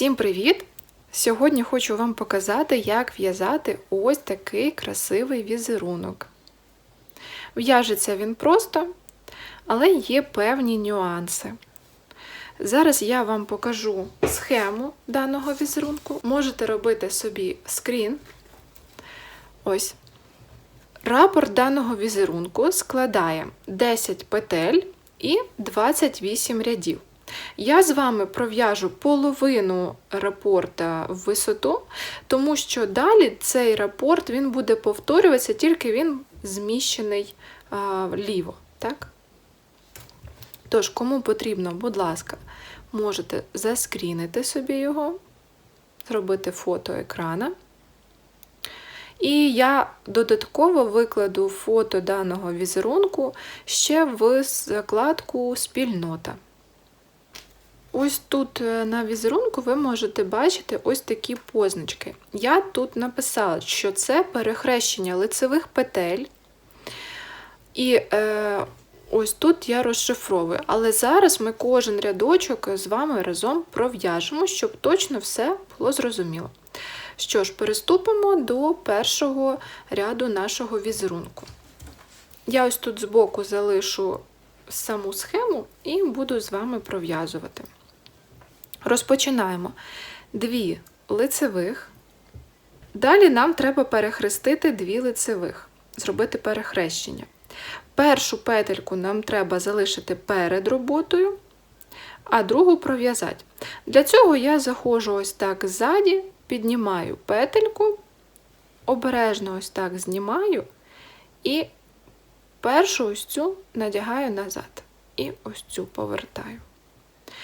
Всім привіт! Сьогодні хочу вам показати, як в'язати ось такий красивий візерунок. В'яжеться він просто, але є певні нюанси. Зараз я вам покажу схему даного візерунку. Можете робити собі скрін. Ось. Рапорт даного візерунку складає 10 петель і 28 рядів. Я з вами пров'яжу половину рапорта в висоту, тому що далі цей рапорт він буде повторюватися, тільки він зміщений а, вліво. Так? Тож, кому потрібно, будь ласка, можете заскрінити собі його, зробити фото екрана. І я додатково викладу фото даного візерунку ще в закладку Спільнота. Ось тут е, на візерунку ви можете бачити ось такі позначки. Я тут написала, що це перехрещення лицевих петель. І е, ось тут я розшифровую. Але зараз ми кожен рядочок з вами разом пров'яжемо, щоб точно все було зрозуміло. Що ж, переступимо до першого ряду нашого візерунку. Я ось тут збоку залишу саму схему і буду з вами пров'язувати. Розпочинаємо дві лицевих. Далі нам треба перехрестити дві лицевих, зробити перехрещення. Першу петельку нам треба залишити перед роботою, а другу пров'язати. Для цього я заходжу ось так ззаді, піднімаю петельку, обережно ось так знімаю і першу ось цю надягаю назад. І ось цю повертаю.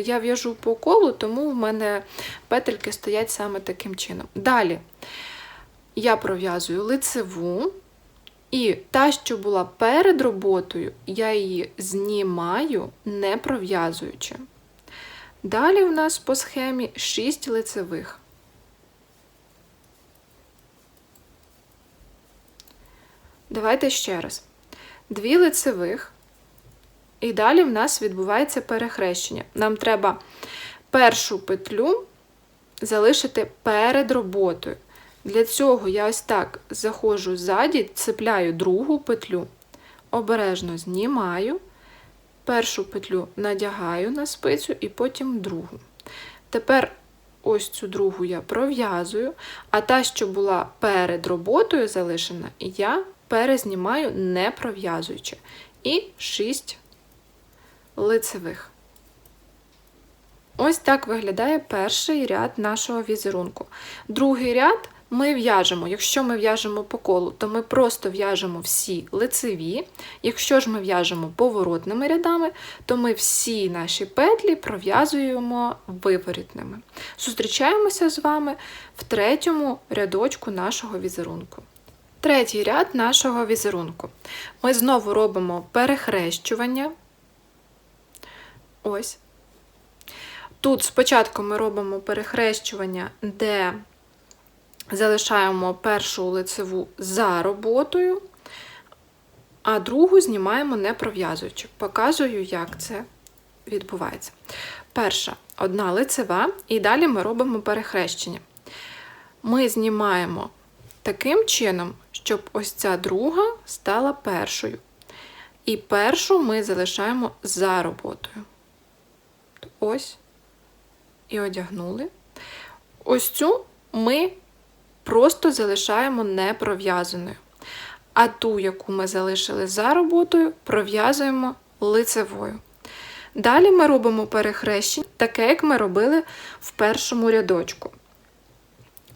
Я в'яжу по колу, тому в мене петельки стоять саме таким чином. Далі я пров'язую лицеву, і та, що була перед роботою, я її знімаю, не пров'язуючи. Далі в нас по схемі 6 лицевих. Давайте ще раз. Дві лицевих. І далі в нас відбувається перехрещення. Нам треба першу петлю залишити перед роботою. Для цього я ось так заходжу ззаді, цепляю другу петлю, обережно знімаю, першу петлю надягаю на спицю і потім другу. Тепер ось цю другу я пров'язую, а та, що була перед роботою залишена, я перезнімаю, не пров'язуючи. І 6 лицевих. Ось так виглядає перший ряд нашого візерунку. Другий ряд ми в'яжемо, якщо ми в'яжемо по колу, то ми просто в'яжемо всі лицеві. Якщо ж ми в'яжемо поворотними рядами, то ми всі наші петлі пров'язуємо виворітними. Зустрічаємося з вами в третьому рядочку нашого візерунку. Третій ряд нашого візерунку. Ми знову робимо перехрещування. Ось. Тут спочатку ми робимо перехрещування, де залишаємо першу лицеву за роботою, а другу знімаємо не пров'язуючи. Показую, як це відбувається. Перша одна лицева, і далі ми робимо перехрещення. Ми знімаємо таким чином, щоб ось ця друга стала першою. І першу ми залишаємо за роботою. Ось і одягнули. Ось цю ми просто залишаємо не пров'язаною. А ту, яку ми залишили за роботою, пров'язуємо лицевою. Далі ми робимо перехрещення, таке, як ми робили в першому рядочку.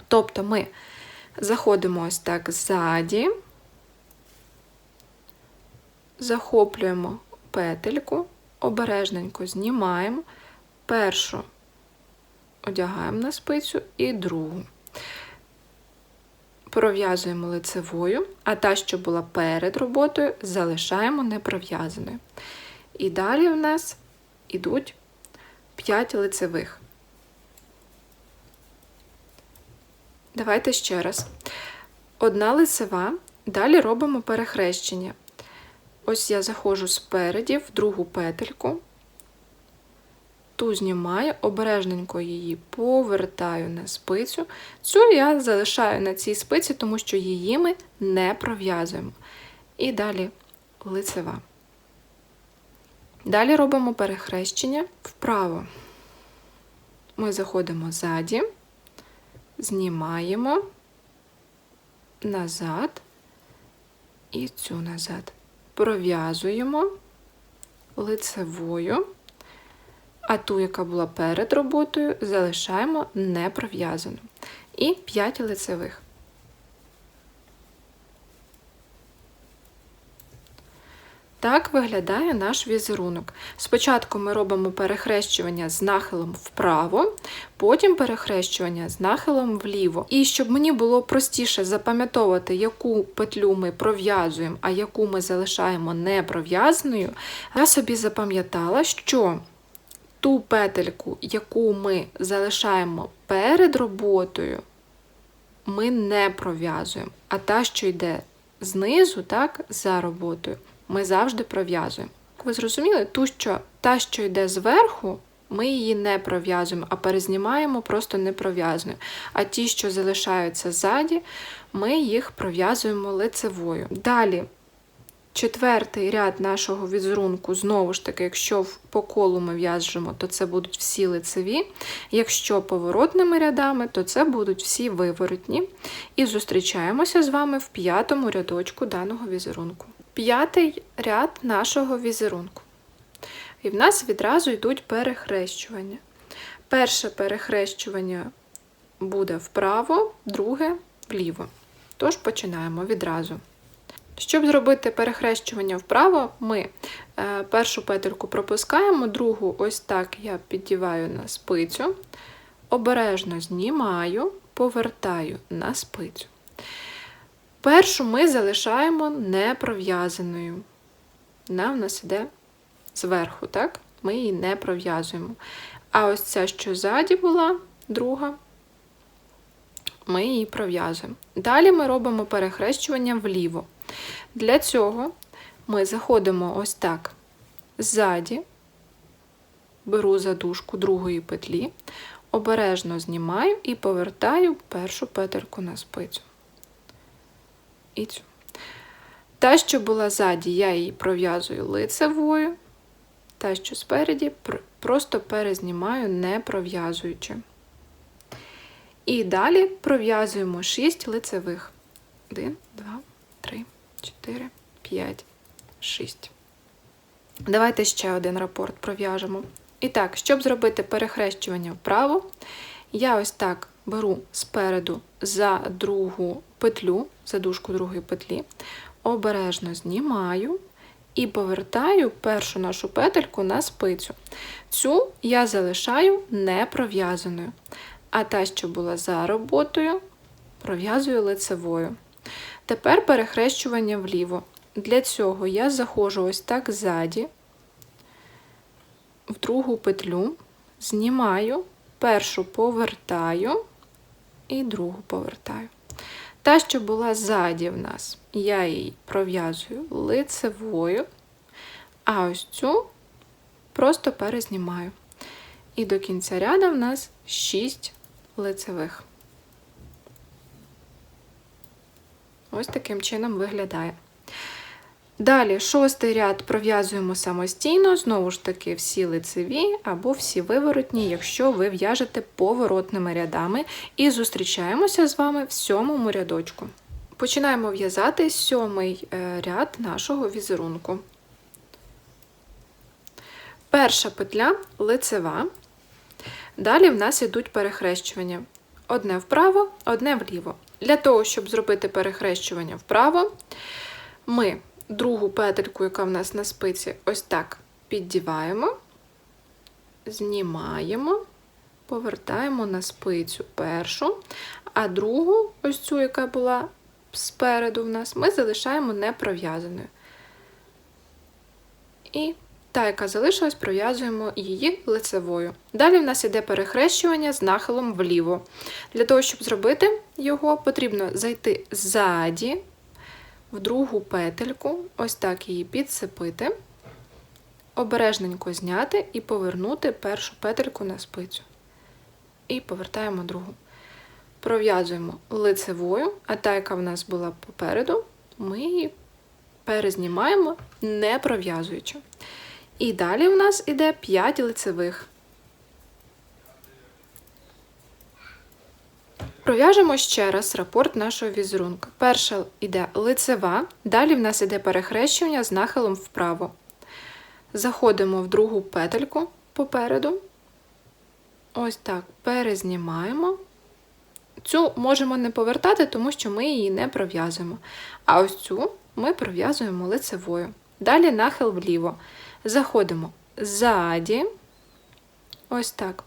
Тобто ми заходимо ось так ззаді, захоплюємо петельку, обережненько знімаємо, першу одягаємо на спицю і другу. Пров'язуємо лицевою, а та, що була перед роботою, залишаємо непров'язаною. І далі в нас йдуть 5 лицевих. Давайте ще раз. Одна лицева, далі робимо перехрещення. Ось я заходжу спереді в другу петельку, ту знімаю, обережненько її повертаю на спицю. Цю я залишаю на цій спиці, тому що її ми не пров'язуємо. І далі лицева. Далі робимо перехрещення вправо. Ми заходимо ззаді, знімаємо назад і цю назад. Пров'язуємо лицевою, а ту, яка була перед роботою, залишаємо не пров'язану. І 5 лицевих. Так виглядає наш візерунок. Спочатку ми робимо перехрещування з нахилом вправо, потім перехрещування з нахилом вліво. І щоб мені було простіше запам'ятовувати, яку петлю ми пров'язуємо, а яку ми залишаємо не пров'язаною, я собі запам'ятала, що ту петельку, яку ми залишаємо перед роботою, ми не пров'язуємо, а та, що йде знизу, так, за роботою ми завжди пров'язуємо. Ви зрозуміли, ту, що та, що йде зверху, ми її не пров'язуємо, а перезнімаємо просто не пров'язаною. А ті, що залишаються ззаді, ми їх пров'язуємо лицевою. Далі, четвертий ряд нашого візерунку, знову ж таки, якщо по колу ми в'яжемо, то це будуть всі лицеві. Якщо поворотними рядами, то це будуть всі виворотні. І зустрічаємося з вами в п'ятому рядочку даного візерунку п'ятий ряд нашого візерунку. І в нас відразу йдуть перехрещування. Перше перехрещування буде вправо, друге вліво. Тож починаємо відразу. Щоб зробити перехрещування вправо, ми е, першу петельку пропускаємо, другу ось так я піддіваю на спицю, обережно знімаю, повертаю на спицю. Першу ми залишаємо не пров'язаною. Вона в нас йде зверху, так? Ми її не пров'язуємо. А ось ця, що ззаді була, друга, ми її пров'язуємо. Далі ми робимо перехрещування вліво. Для цього ми заходимо ось так ззаді, беру задушку другої петлі, обережно знімаю і повертаю першу петельку на спицю і цю. Та, що була ззаді, я її пров'язую лицевою, та, що спереді, просто перезнімаю, не пров'язуючи. І далі пров'язуємо 6 лицевих. 1, 2, 3, 4, 5, 6. Давайте ще один рапорт пров'яжемо. І так, щоб зробити перехрещування вправо, я ось так беру спереду за другу петлю, задушку другої петлі, обережно знімаю і повертаю першу нашу петельку на спицю. Цю я залишаю не пров'язаною. А та, що була за роботою, пров'язую лицевою. Тепер перехрещування вліво. Для цього я заходжу ось так ззаді, в другу петлю, знімаю, першу повертаю і другу повертаю. Та, що була ззаді в нас, я її пров'язую лицевою, а ось цю просто перезнімаю. І до кінця ряду в нас 6 лицевих. Ось таким чином виглядає. Далі шостий ряд пров'язуємо самостійно, знову ж таки, всі лицеві або всі виворотні, якщо ви в'яжете поворотними рядами, і зустрічаємося з вами в сьомому рядочку. Починаємо в'язати сьомий е, ряд нашого візерунку. Перша петля лицева. Далі в нас йдуть перехрещування. Одне вправо, одне вліво. Для того, щоб зробити перехрещування вправо, ми другу петельку, яка в нас на спиці, ось так піддіваємо, знімаємо, повертаємо на спицю першу, а другу, ось цю, яка була спереду в нас, ми залишаємо не пров'язаною. І та, яка залишилась, пров'язуємо її лицевою. Далі в нас йде перехрещування з нахилом вліво. Для того, щоб зробити його, потрібно зайти ззаді в другу петельку, ось так її підсипити, обережненько зняти і повернути першу петельку на спицю. І повертаємо другу. Пров'язуємо лицевою, а та, яка в нас була попереду, ми її перезнімаємо, не пров'язуючи. І далі в нас іде 5 лицевих. Пров'яжемо ще раз рапорт нашого візерунку. Перша йде лицева, далі в нас іде перехрещування з нахилом вправо. Заходимо в другу петельку попереду. Ось так перезнімаємо. Цю можемо не повертати, тому що ми її не пров'язуємо. А ось цю ми пров'язуємо лицевою. Далі нахил вліво. Заходимо ззаді. Ось так.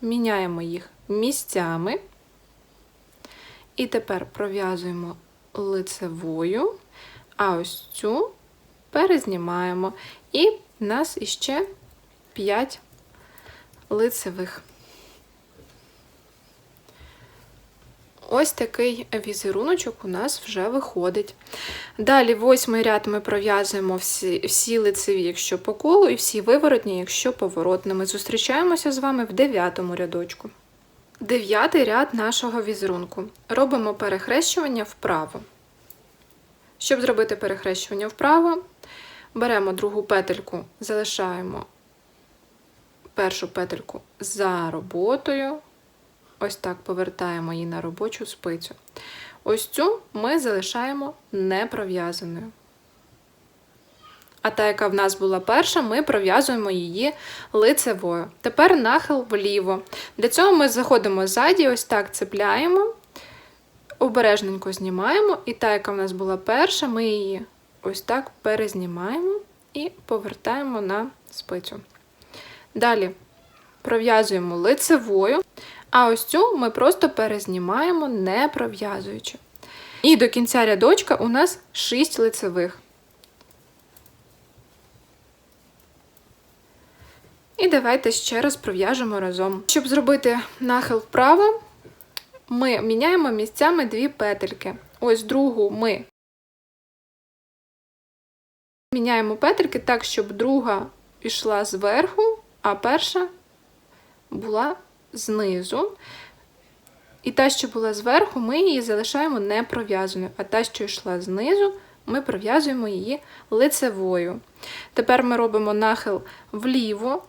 Міняємо їх місцями. І тепер пров'язуємо лицевою, а ось цю перезнімаємо. І в нас іще 5 лицевих. Ось такий візеруночок у нас вже виходить. Далі восьмий ряд ми пров'язуємо всі всі лицеві, якщо по колу, і всі виворотні, якщо поворотними. Зустрічаємося з вами в дев'ятому рядочку. Дев'ятий ряд нашого візерунку. Робимо перехрещування вправо. Щоб зробити перехрещування вправо, беремо другу петельку, залишаємо першу петельку за роботою. Ось так повертаємо її на робочу спицю. Ось цю ми залишаємо не пров'язаною. А та, яка в нас була перша, ми пров'язуємо її лицевою. Тепер нахил вліво. Для цього ми заходимо ззаді, ось так цепляємо, обережненько знімаємо, і та, яка в нас була перша, ми її ось так перезнімаємо і повертаємо на спицю. Далі пров'язуємо лицевою, а ось цю ми просто перезнімаємо, не пров'язуючи. І до кінця рядочка у нас 6 лицевих. І давайте ще раз пров'яжемо разом. Щоб зробити нахил вправо, ми міняємо місцями дві петельки. Ось другу ми міняємо петельки так, щоб друга пішла зверху, а перша була знизу. І та, що була зверху, ми її залишаємо не пров'язаною, а та, що йшла знизу, ми пров'язуємо її лицевою. Тепер ми робимо нахил вліво.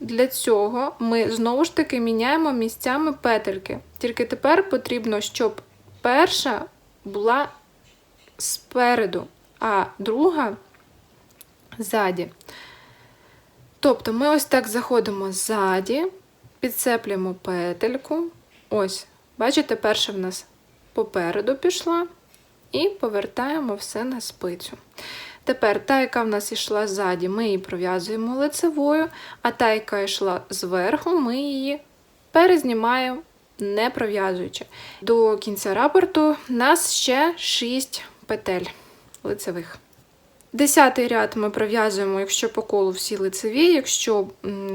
Для цього ми знову ж таки міняємо місцями петельки. Тільки тепер потрібно, щоб перша була спереду, а друга ззаді. Тобто ми ось так заходимо ззаді, підцеплюємо петельку. Ось, бачите, перша в нас попереду пішла, і повертаємо все на спицю. Тепер та, яка в нас йшла ззаді, ми її пров'язуємо лицевою, а та, яка йшла зверху, ми її перезнімаємо, не пров'язуючи. До кінця рапорту нас ще 6 петель лицевих. Десятий ряд ми пров'язуємо, якщо по колу всі лицеві, якщо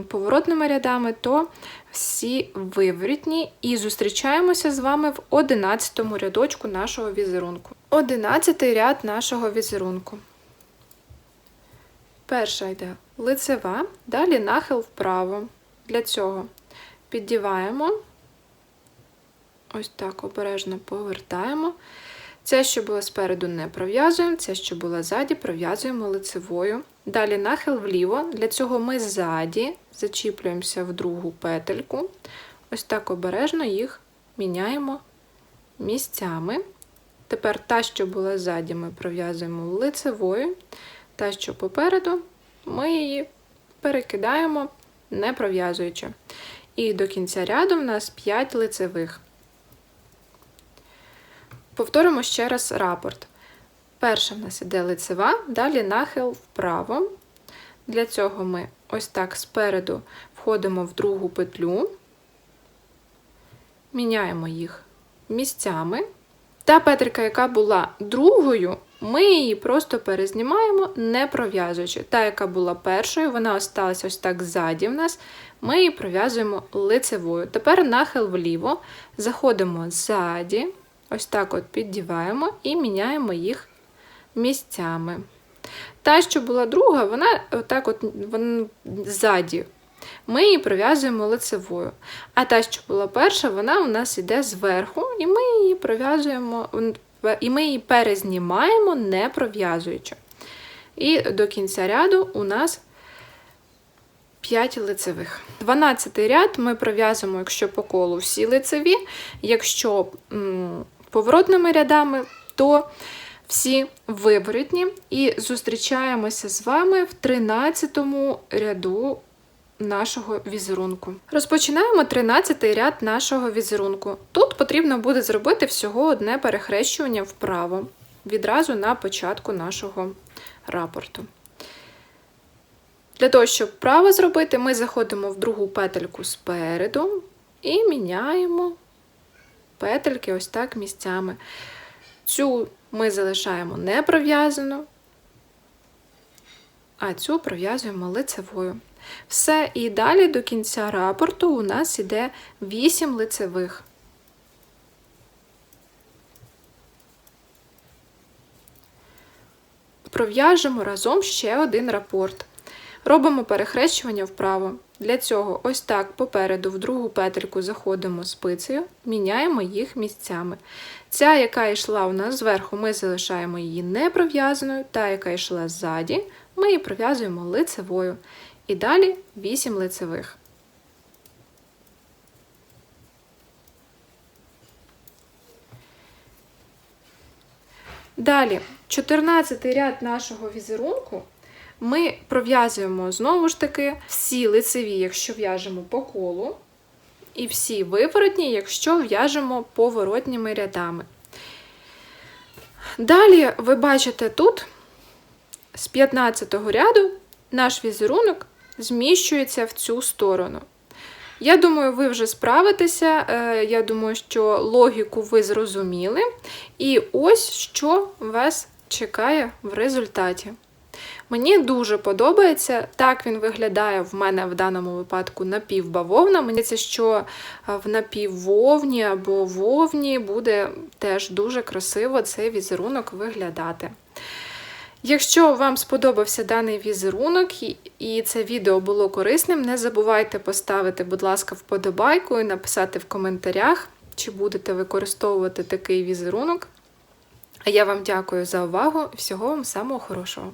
поворотними рядами, то всі виворітні. І зустрічаємося з вами в 11 рядочку нашого візерунку. Одинадцятий ряд нашого візерунку. Перша йде лицева, далі нахил вправо. Для цього піддіваємо, ось так обережно повертаємо. Це, що було спереду, не пров'язуємо, це, що було ззаді, пров'язуємо лицевою. Далі нахил вліво. Для цього ми ззаді зачіплюємося в другу петельку. Ось так обережно їх міняємо місцями. Тепер та, що була ззаді, ми пров'язуємо лицевою. Та, що попереду, ми її перекидаємо, не пров'язуючи. І до кінця ряду в нас 5 лицевих. Повторимо ще раз рапорт. Перша в нас іде лицева, далі нахил вправо. Для цього ми ось так спереду входимо в другу петлю, міняємо їх місцями. Та петелька, яка була другою, ми її просто перезнімаємо, не пров'язуючи. Та, яка була першою, вона осталася ось так ззаді в нас, ми її пров'язуємо лицевою. Тепер нахил вліво, заходимо ззаді, ось так от піддіваємо і міняємо їх місцями. Та, що була друга, вона отак от вона ззаді. Ми її пров'язуємо лицевою. А та, що була перша, вона у нас йде зверху, і ми її пров'язуємо, і ми її перезнімаємо, не пров'язуючи. І до кінця ряду у нас 5 лицевих. 12 ряд ми пров'язуємо, якщо по колу всі лицеві, якщо м, поворотними рядами, то всі виворотні. І зустрічаємося з вами в 13 ряду нашого візерунку. Розпочинаємо 13-й ряд нашого візерунку. Тут потрібно буде зробити всього одне перехрещування вправо, відразу на початку нашого рапорту. Для того, щоб вправо зробити, ми заходимо в другу петельку спереду і міняємо петельки ось так місцями. Цю ми залишаємо не пров'язану, а цю пров'язуємо лицевою. Все, і далі до кінця рапорту у нас іде 8 лицевих. Пров'яжемо разом ще один рапорт. Робимо перехрещування вправо. Для цього ось так попереду в другу петельку заходимо спицею, міняємо їх місцями. Ця, яка йшла у нас зверху, ми залишаємо її не пров'язаною, та, яка йшла ззаді, ми її пров'язуємо лицевою. І далі 8 лицевих. Далі, 14 ряд нашого візерунку ми пров'язуємо знову ж таки всі лицеві, якщо в'яжемо по колу, і всі виворотні, якщо в'яжемо поворотніми рядами. Далі ви бачите тут з 15 ряду наш візерунок зміщується в цю сторону. Я думаю, ви вже справитеся. Е, я думаю, що логіку ви зрозуміли. І ось що вас чекає в результаті. Мені дуже подобається, так він виглядає в мене в даному випадку напівбавовна. Мені це, що в напіввовні або вовні буде теж дуже красиво цей візерунок виглядати. Якщо вам сподобався даний візерунок і це відео було корисним, не забувайте поставити, будь ласка, вподобайку і написати в коментарях, чи будете використовувати такий візерунок. А я вам дякую за увагу всього вам самого хорошого!